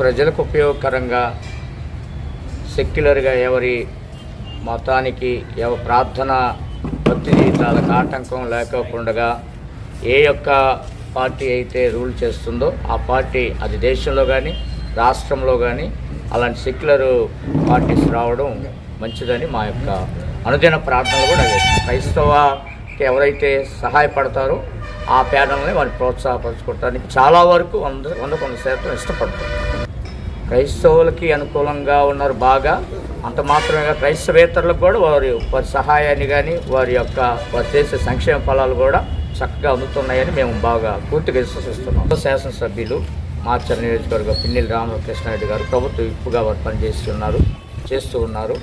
ప్రజలకు ఉపయోగకరంగా సెక్యులర్గా ఎవరి మతానికి ఎవ ప్రార్థన భక్తి జీవితాలకు ఆటంకం లేకోకుండా ఏ యొక్క పార్టీ అయితే రూల్ చేస్తుందో ఆ పార్టీ అది దేశంలో కానీ రాష్ట్రంలో కానీ అలాంటి సెక్యులర్ పార్టీస్ రావడం మంచిదని మా యొక్క అనుదిన ప్రార్థనలు కూడా క్రైస్తవకి ఎవరైతే సహాయపడతారో ఆ పేడల్ని వారిని ప్రోత్సాహపరచుకోవటానికి చాలా వరకు వంద వంద కొంత శాతం ఇష్టపడతారు. క్రైస్తవులకి అనుకూలంగా ఉన్నారు బాగా. అంత మాత్రమే కాదు క్రైస్తవేతరులకు కూడా వారి వారి సహాయాన్ని కానీ వారి యొక్క వారు చేసే సంక్షేమ ఫలాలు కూడా చక్కగా అందుతున్నాయని మేము బాగా పూర్తిగా విశ్వసిస్తున్నాం. శాసనసభ్యులు మార్చర్ నియోజకవర్గ పిన్నెల రామకృష్ణారెడ్డి గారు ప్రభుత్వ విప్పుగా వారు పనిచేస్తున్నారు చేస్తూ ఉన్నారు.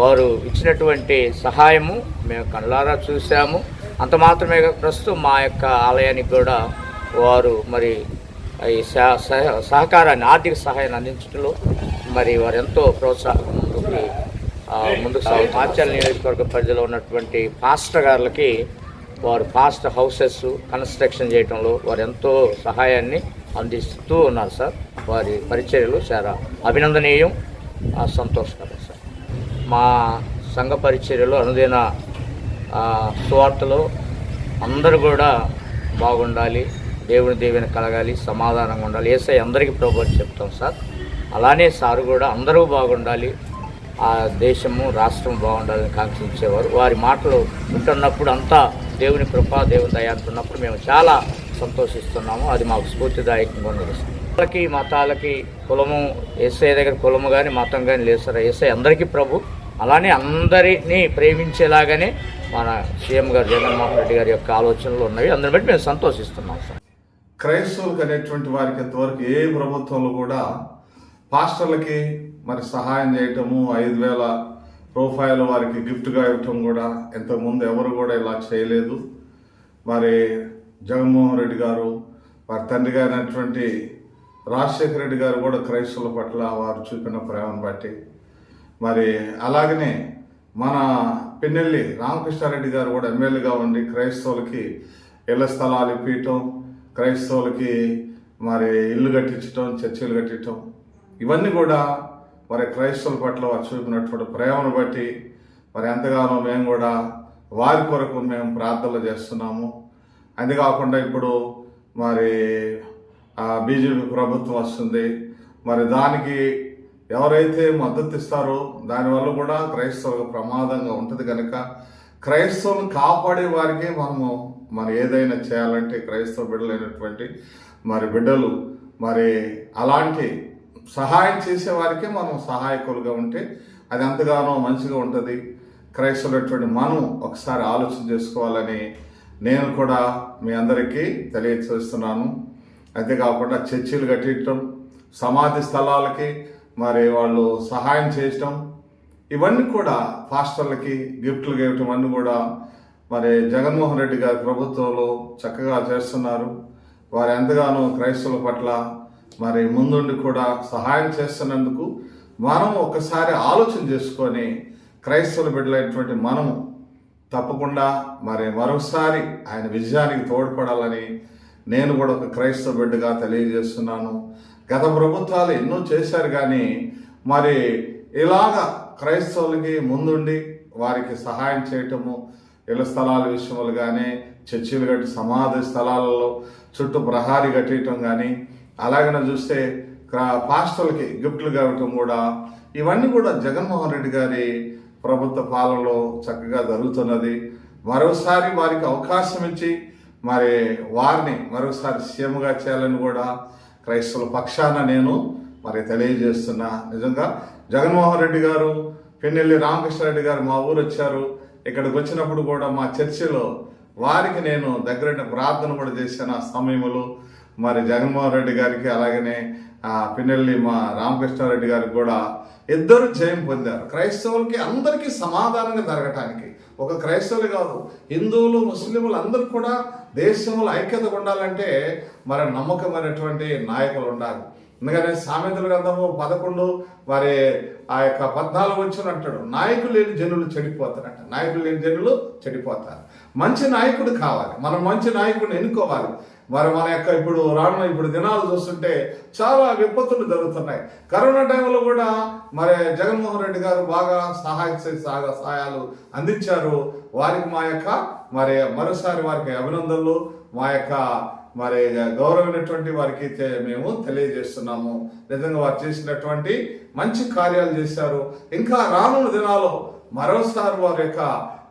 వారు ఇచ్చినటువంటి సహాయము మేము కళ్ళారా చూసాము అంత మాత్రమే ప్రస్తుతం మా యొక్క ఆలయానికి కూడా వారు మరి ఈ సహ- సహ- సహకారాన్ని ఆర్థిక సహాయాన్ని అందించడంలో మరి వారు ఎంతో ప్రోత్సాహం ముందుకు సాగు ఆచార్య నియోజకవర్గ పరిధిలో ఉన్నటువంటి పాస్టర్ గారులకి వారు పాస్ట్ హౌసెస్ కన్స్ట్రక్షన్ చేయడంలో వారు ఎంతో సహాయాన్ని అందిస్తూ ఉన్నారు సార్. వారి పరిచర్యలు చాలా అభినందనీయం. సంతోషకరం సార్. మా సంఘ పరిచర్యలు అనుదిన సువార్తలో అందరూ కూడా బాగుండాలి. దేవుని దేవుని కలగాలి సమాధానంగా ఉండాలి. ఏసై అందరికీ ప్రభు అని చెప్తాం సార్. అలానే సార్ కూడా అందరూ బాగుండాలి. ఆ దేశము రాష్ట్రం బాగుండాలని కాంక్షించేవారు. వారి మాటలు వింటున్నప్పుడు అంతా దేవుని కృప దేవుని దయ అంటున్నప్పుడు మేము చాలా సంతోషిస్తున్నాము. అది మాకు స్ఫూర్తిదాయకంగా నిలుస్తుంది వాళ్ళకి మతాలకి మతాలకి కులము ఏసఐ దగ్గర కులము కానీ మతం కానీ లేదు సార్. ఏసఐ అందరికీ ప్రభు. అలానే అందరినీ ప్రేమించేలాగానే మన సీఎం గారు జగన్మోహన్ రెడ్డి గారి యొక్క ఆలోచనలు ఉన్నవి. అందరిని బట్టి మేము సంతోషిస్తున్నాం సార్. క్రైస్తవులకు అనేటువంటి వారికి ఇంతవరకు ఏ ప్రభుత్వంలో కూడా పాస్టర్లకి మరి సహాయం చేయటము ఐదు వేల రూపాయలు వారికి గిఫ్ట్గా ఇవ్వటం కూడా ఇంతకుముందు ఎవరు కూడా ఇలా చేయలేదు. మరి జగన్మోహన్ రెడ్డి గారు వారి తండ్రి గారినటువంటి రాజశేఖర రెడ్డి గారు కూడా క్రైస్తవుల పట్ల వారు చూపిన ప్రేమను బట్టి. మరి అలాగనే మన పిన్నెల్లి రామకృష్ణారెడ్డి గారు కూడా ఎమ్మెల్యేగా ఉండి క్రైస్తవులకి ఇళ్ళ స్థలాలు ఇప్పించటం క్రైస్తవులకి మరి ఇల్లు కట్టించటం చర్చిలు కట్టించటం ఇవన్నీ కూడా మరి క్రైస్తవుల పట్ల వారు చూపినటువంటి ప్రేమను బట్టి మరి ఎంతగానో మేము కూడా వారి కొరకు మేము ప్రార్థనలు చేస్తున్నాము. అంతేకాకుండా ఇప్పుడు మరి బీజేపీ ప్రభుత్వం వస్తుంది. మరి దానికి ఎవరైతే మద్దతు ఇస్తారో దానివల్ల కూడా క్రైస్తవులకు ప్రమాదంగా ఉంటుంది కనుక క్రైస్తవులను కాపాడే వారికి మనము మరి ఏదైనా చేయాలంటే క్రైస్తవ బిడ్డలైనటువంటి మరి బిడ్డలు మరి అలాంటి సహాయం చేసేవారికే మనం సహాయకులుగా ఉంటే అది ఎంతగానో మంచిగా ఉంటుంది. క్రైస్తవులటువంటి మనం ఒకసారి ఆలోచన చేసుకోవాలని నేను కూడా మీ అందరికీ తెలియచేస్తున్నాను. అంతేకాకుండా చర్చిలు కట్టించడం సమాధి స్థలాలకి మరి వాళ్ళు సహాయం చేయటం ఇవన్నీ కూడా పాస్టర్లకి గిఫ్ట్లు ఇవ్వటం అన్నీ కూడా మరి జగన్మోహన్ రెడ్డి గారి ప్రభుత్వంలో చక్కగా చేస్తున్నారు. వారు ఎంతగానో క్రైస్తవుల పట్ల మరి ముందుండి కూడా సహాయం చేస్తున్నందుకు మనం ఒకసారి ఆలోచన చేసుకొని క్రైస్తవుల బిడ్డలైనటువంటి మనము తప్పకుండా మరి మరొకసారి ఆయన విజయానికి తోడ్పడాలని నేను కూడా ఒక క్రైస్తవ బిడ్డగా తెలియజేస్తున్నాను. గత ప్రభుత్వాలు ఎన్నో చేశారు కానీ మరి ఇలాగ క్రైస్తవులకి ముందుండి వారికి సహాయం చేయటము ఇళ్ళ స్థలాల విషయంలో కానీ చర్చిలు కట్టి సమాధి స్థలాలలో చుట్టూ ప్రహారీ కట్టేయటం కానీ అలాగనే చూస్తే క్రా- పాస్టర్లకి గిఫ్ట్లు కావటం కూడా ఇవన్నీ కూడా జగన్మోహన్ రెడ్డి గారి ప్రభుత్వ పాలనలో చక్కగా జరుగుతున్నది. మరోసారి వారికి అవకాశం ఇచ్చి మరి వారిని మరోసారి సీఎంగా చేయాలని కూడా క్రైస్తవుల పక్షాన నేను మరి తెలియజేస్తున్నా. నిజంగా జగన్మోహన్ రెడ్డి గారు పిన్నెల్లి రామకృష్ణారెడ్డి గారు మా ఊరు వచ్చారు. ఇక్కడికి వచ్చినప్పుడు కూడా మా చర్చిలో వారికి నేను దగ్గర ప్రార్థన కూడా చేశాను ఆ సమయంలో. మరి జగన్మోహన్ రెడ్డి గారికి అలాగనే ఆ పిన్నెల్లి మా రామకృష్ణారెడ్డి గారికి కూడా ఇద్దరు జయం పొందారు. క్రైస్తవులకి అందరికీ సమాధానంగా జరగటానికి. ఒక క్రైస్తవులు కాదు హిందువులు ముస్లింలు అందరూ కూడా దేశంలో ఐక్యత ఉండాలంటే మరి నమ్మకమైనటువంటి నాయకులు ఉండాలి. ఎందుకంటే సామెతల గ్రంథము పదకొండు మరి ఆ యొక్క పద్నాలుగు వచ్చిన అంటాడు నాయకులు లేని జనులు చెడిపోతారంట. నాయకులు లేని జనులు చెడిపోతారు. మంచి నాయకుడు కావాలి. మనం మంచి నాయకుడిని ఎన్నుకోవాలి. మరి మన యొక్క ఇప్పుడు రానున్న ఇప్పుడు దినాలు చూస్తుంటే చాలా విపత్తులు జరుగుతున్నాయి. కరోనా టైంలో కూడా మరి జగన్మోహన్ రెడ్డి గారు బాగా సహాయ సహాయ సహాయాలు అందించారు. వారికి మా యొక్క మరి మరోసారి వారికి అభినందనలు. మా యొక్క మరి గౌరవమైనటువంటి వారికి మేము తెలియజేస్తున్నాము. నిజంగా వారు చేసినటువంటి మంచి కార్యాలు చేశారు. ఇంకా రానున్న దినాల్లో మరోసారి వారి యొక్క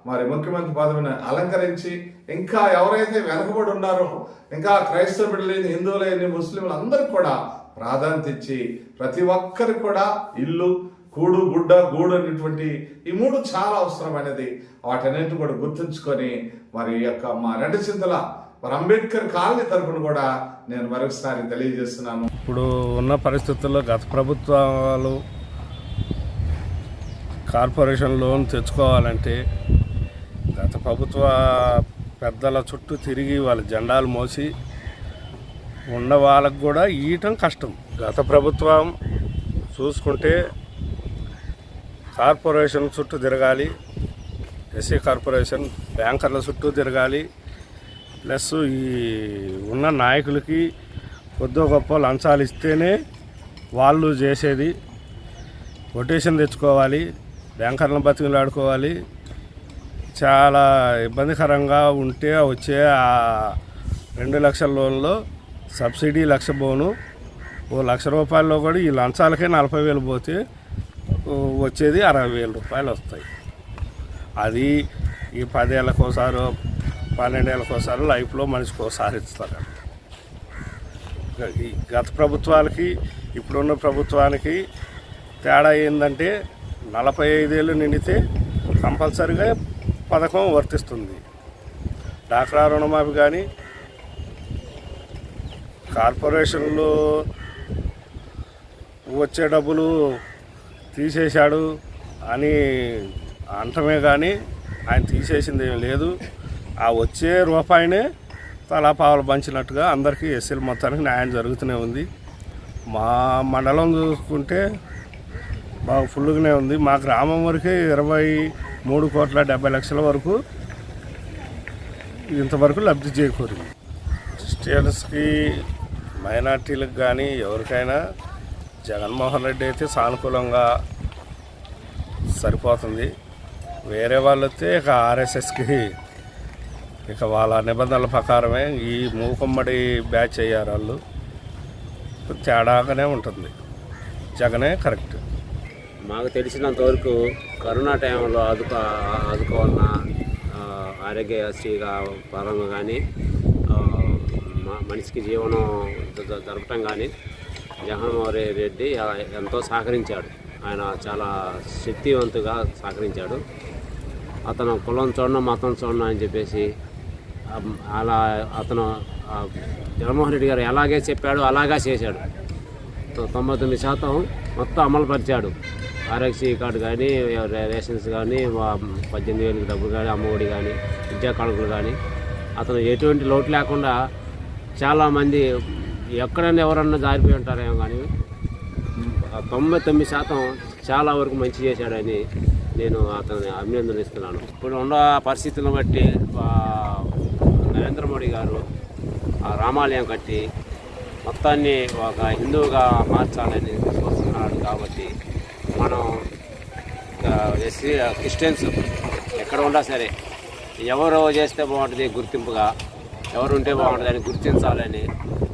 మరి ముఖ్యమంత్రి పదవిని అలంకరించి ఇంకా ఎవరైతే వెనకబడి ఉన్నారో ఇంకా క్రైస్తవ బిడ్డలేని హిందువులేని ముస్లింలు అందరికి కూడా ప్రాధాన్యత ఇచ్చి ప్రతి ఒక్కరికి కూడా ఇల్లు కూడు గుడ్డ గూడు అనేటువంటి ఈ మూడు చాలా అవసరమైనది. వాటన్నింటిని కూడా గుర్తుంచుకొని మరి యొక్క మా రెండు చింతల మరి అంబేద్కర్ కాలనీ తరఫున కూడా నేను మరొకసారి తెలియజేస్తున్నాను. ఇప్పుడు ఉన్న పరిస్థితుల్లో గత ప్రభుత్వాలు కార్పొరేషన్ లోన్ తెచ్చుకోవాలంటే గత ప్రభుత్వ పెద్దల చుట్టూ తిరిగి వాళ్ళ జెండాలు మోసి ఉన్న వాళ్ళకు కూడా ఇయటం కష్టం. గత ప్రభుత్వం చూసుకుంటే కార్పొరేషన్ చుట్టూ తిరగాలి ఎస్సీ కార్పొరేషన్ బ్యాంకర్ల చుట్టూ తిరగాలి ప్లస్ ఈ ఉన్న నాయకులకి కొద్దో గొప్ప లంచాలు ఇస్తేనే వాళ్ళు చేసేది. కొటేషన్ తెచ్చుకోవాలి బ్యాంకర్లను బతికిలాడుకోవాలి. చాలా ఇబ్బందికరంగా ఉంటే వచ్చే ఆ రెండు లక్షల లోన్లో సబ్సిడీ లక్ష బోను. ఓ లక్ష రూపాయల్లో కూడా ఈ లంచాలకే నలభై వేలు పోతే వచ్చేది అరవై వేల రూపాయలు వస్తాయి. అది ఈ పదేళ్ళకోసారో పన్నెండేళ్ళకోసారో లైఫ్లో మనిషికి ఒకసారి ఇస్తారు గత ప్రభుత్వాలకి ఇప్పుడున్న ప్రభుత్వానికి తేడా ఏంటంటే నలభై ఐదేళ్ళు నిండితే కంపల్సరిగా పథకం వర్తిస్తుంది. డాక్రా రుణమాఫీ కానీ కార్పొరేషన్లో వచ్చే డబ్బులు తీసేశాడు అని అంటమే కానీ ఆయన తీసేసింది ఏం లేదు. ఆ వచ్చే రూపాయినే తలాపావలు పంచినట్టుగా అందరికీ ఎస్సీల మొత్తానికి న్యాయం జరుగుతూనే ఉంది. మా మండలం చూసుకుంటే బాగా ఫుల్గానే ఉంది. మా గ్రామం వరకే ఇరవై మూడు కోట్ల డెబ్బై లక్షల వరకు ఇంతవరకు లబ్ధి చేకూరింది. క్రిస్టియన్స్కి మైనార్టీలకు కానీ ఎవరికైనా జగన్మోహన్ రెడ్డి అయితే సానుకూలంగా సరిపోతుంది. వేరే వాళ్ళు అయితే ఇక ఆర్ఎస్ఎస్కి ఇక వాళ్ళ నిబంధనల ప్రకారమే ఈ మూకమ్మడి బ్యాచ్ అయ్యారు వాళ్ళు. తేడాగానే ఉంటుంది. జగనే కరెక్ట్. మాకు తెలిసినంత వరకు కరోనా టైంలో ఆదుకో ఆదుకోవాలన్న ఆరోగ్యశ్రీగా పరంగా కానీ మనిషికి జీవనం జరపటం కానీ జగన్మోహన్ రెడ్డి ఎంతో సహకరించాడు. ఆయన చాలా శక్తివంతుగా సహకరించాడు. అతను కులం చూడడం మతం చూడడం అని చెప్పేసి అలా అతను జగన్మోహన్ రెడ్డి గారు ఎలాగే చెప్పాడు అలాగా చేశాడు. తొంభై తొమ్మిది శాతం మొత్తం అమలు పరిచాడు. ఆర్ఎక్సీ కార్డు కానీ రేషన్స్ కానీ పద్దెనిమిది వేలకు డబ్బులు కానీ అమ్మఒడి కానీ విద్యా కానుకలు కానీ అతను ఎటువంటి లోటు లేకుండా చాలామంది ఎక్కడైనా ఎవరన్నా జారిపోయి ఉంటారేమో కానీ తొంభై తొమ్మిది శాతం చాలా వరకు మంచి చేశాడని నేను అతన్ని అభినందనిస్తున్నాను. ఇప్పుడు ఉన్న పరిస్థితులను బట్టి నరేంద్ర మోడీ గారు ఆ రామాలయం కట్టి మొత్తాన్ని ఒక హిందువుగా మార్చాలని చూస్తున్నాడు కాబట్టి మనం ఎస్సీ క్రిస్టియన్స్ ఎక్కడ ఉన్నా సరే ఎవరు చేస్తే బాగుంటుంది గుర్తింపుగా ఎవరు ఉంటే బాగుంటుంది అని గుర్తించాలని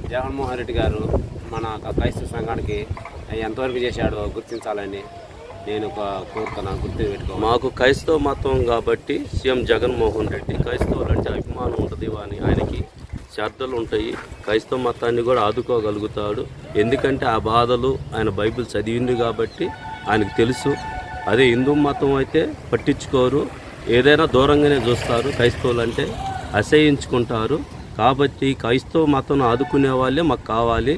జగన్మోహన్ రెడ్డి గారు మన క్రైస్తవ సంఘానికి ఎంతవరకు చేశాడో గుర్తించాలని నేను ఒక కోరుతున్నాను గుర్తు పెట్టుకో మాకు క్రైస్తవ మతం కాబట్టి సీఎం జగన్మోహన్ రెడ్డి క్రైస్తవులు అంటే అభిమానం ఉంటుంది అని ఆయనకి శ్రద్ధలు ఉంటాయి. క్రైస్తవ మతాన్ని కూడా ఆదుకోగలుగుతాడు. ఎందుకంటే ఆ బాధలు ఆయన బైబిల్ చదివింది కాబట్టి ఆయనకు తెలుసు. అదే హిందూ మతం అయితే పట్టించుకోరు. ఏదైనా దూరంగానే చూస్తారు. క్రైస్తవులు అంటే అసహించుకుంటారు కాబట్టి క్రైస్తవ మతం ఆదుకునే వాళ్ళే మాకు కావాలి.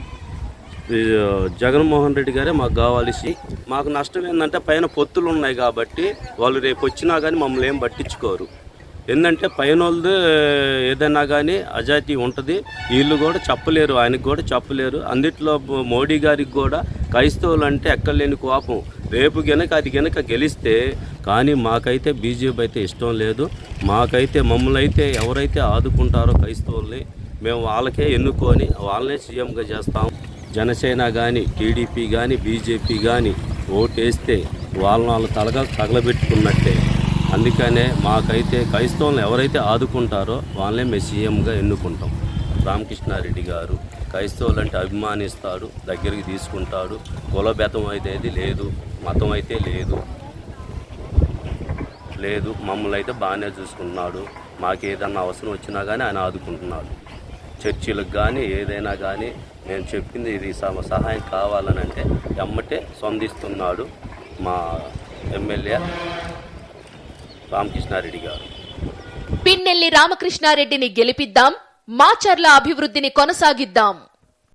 జగన్మోహన్ రెడ్డి గారే మాకు కావాల్సి మాకు నష్టం ఏంటంటే పైన పొత్తులు ఉన్నాయి కాబట్టి వాళ్ళు రేపు వచ్చినా కానీ మమ్మల్ని ఏం పట్టించుకోరు. ఏంటంటే పైన వాళ్ళది ఏదైనా కానీ అజాతి ఉంటుంది. వీళ్ళు కూడా చెప్పలేరు ఆయనకు కూడా చెప్పలేరు. అందుట్లో మోడీ గారికి కూడా క్రైస్తవులు అంటే ఎక్కడలేని కోపం. రేపు గనక అది గనక గెలిస్తే కానీ మాకైతే బీజేపీ అయితే ఇష్టం లేదు. మాకైతే మమ్మల్ని అయితే ఎవరైతే ఆదుకుంటారో క్రైస్తవుల్ని మేము వాళ్ళకే ఎన్నుకొని వాళ్ళనే సీఎంగా చేస్తాం. జనసేన కానీ టీడీపీ కానీ బీజేపీ కానీ ఓటేస్తే వాళ్ళని వాళ్ళు తలగ తగలబెట్టుకున్నట్టే. అందుకనే మాకైతే క్రైస్తవులను ఎవరైతే ఆదుకుంటారో వాళ్ళనే మేము సీఎంగా ఎన్నుకుంటాం. రామకృష్ణారెడ్డి గారు క్రైస్తవులు అంటే అభిమానిస్తాడు దగ్గరికి తీసుకుంటాడు. కులభేతం అయితే లేదు మతం అయితే లేదు. లేదు మమ్మల్ని అయితే బాగానే చూసుకుంటున్నాడు. మాకు ఏదన్నా అవసరం వచ్చినా కానీ ఆయన ఆదుకుంటున్నాడు. చర్చిలకు కానీ ఏదైనా కానీ నేను చెప్పింది ఇది సహాయం కావాలని అంటే ఎమ్మటే స్పందిస్తున్నాడు మా ఎమ్మెల్యే రామకృష్ణారెడ్డి గారు. పిన్నెల్లి రామకృష్ణారెడ్డిని గెలిపిద్దాం మాచర్ల అభివృద్ధిని కొనసాగిద్దాం.